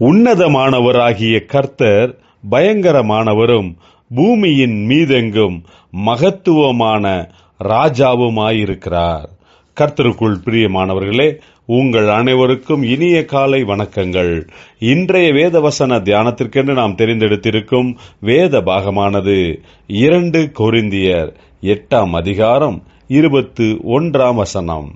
உன்னதமானவராகிய கர்த்தர் பயங்கரமானவரும் பூமியின் மீதெங்கும் மகத்துவமான ராஜாவுமாயிருக்கிறார். கர்த்தருக்குள் பிரியமானவர்களே உங்கள் அனைவருக்கும் இனிய காலை வணக்கங்கள். இன்றைய வேத வசன தியானத்திற்கென்று நாம் தெரிந்தெடுத்திருக்கும் வேத பாகமானது இரண்டு கொரிந்தியர் எட்டாம் அதிகாரம் இருபத்து ஒன்றாம் வசனம்.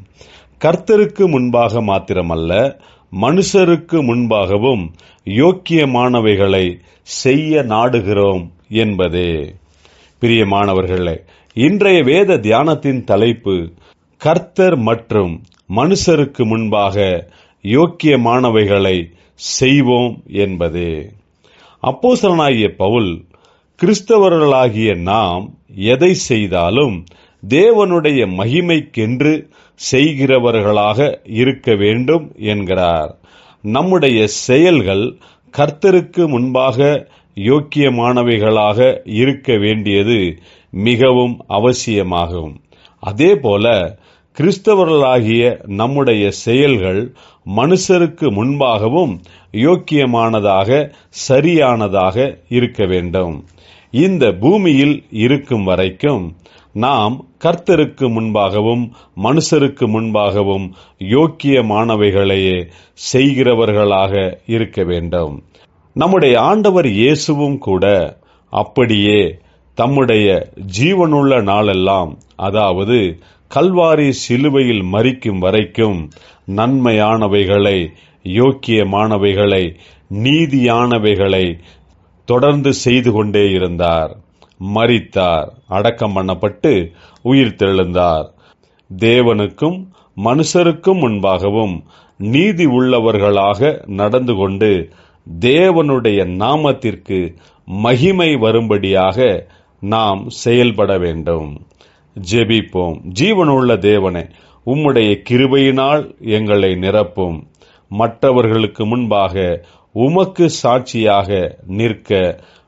கர்த்தருக்கு முன்பாக மாத்திரமல்ல மனுஷருக்கு முன்பாகவும் யோக்கியமானவைகளை செய்ய நாடுகிறோம் என்பதே. பிரியமானவர்களே இன்றைய வேத தியானத்தின் தலைப்பு கர்த்தர் மற்றும் மனுஷருக்கு முன்பாக யோக்கியமானவைகளை செய்வோம் என்பதே. அப்போசலனாகிய பவுல் கிறிஸ்தவர்களாகிய நாம் எதை செய்தாலும் தேவனுடைய மகிமைக்கென்று செய்கிறவர்களாக இருக்க வேண்டும் என்கிறார். நம்முடைய செயல்கள் கர்த்தருக்கு முன்பாக யோக்கியமானவைகளாக இருக்க வேண்டியது மிகவும் அவசியமாகும். அதேபோல கிறிஸ்தவர்களாகிய நம்முடைய செயல்கள் மனுஷருக்கு முன்பாகவும் யோக்கியமானதாக சரியானதாக இருக்க வேண்டும். இந்த பூமியில் இருக்கும் வரைக்கும் நாம் கர்த்தருக்கு முன்பாகவும் மனுஷருக்கு முன்பாகவும் யோக்கியமானவைகளையே செய்கிறவர்களாக இருக்க வேண்டும். நம்முடைய ஆண்டவர் இயேசுவும் கூட அப்படியே தம்முடைய ஜீவனுள்ள நாளெல்லாம் அதாவது கல்வாரி சிலுவையில் மறிக்கும் வரைக்கும் நன்மையானவைகளை யோக்கியமானவைகளை நீதியானவைகளை தொடர்ந்து செய்து கொண்டே இருந்தார். மறித்தார் அடக்கம் பண்ணப்பட்டு உயிர் தெழுந்தார். தேவனுக்கும் மனுஷருக்கும் முன்பாகவும் நீதி உள்ளவர்களாக நடந்து கொண்டு தேவனுடைய நாமத்திற்கு மகிமை வரும்படியாக நாம் செயல்பட வேண்டும். ஜெபிப்போம். ஜீவனுள்ள தேவனே உம்முடைய கிருபையினால் எங்களை நிரப்பும். மற்றவர்களுக்கு முன்பாக உமக்கு சாட்சியாக நிற்க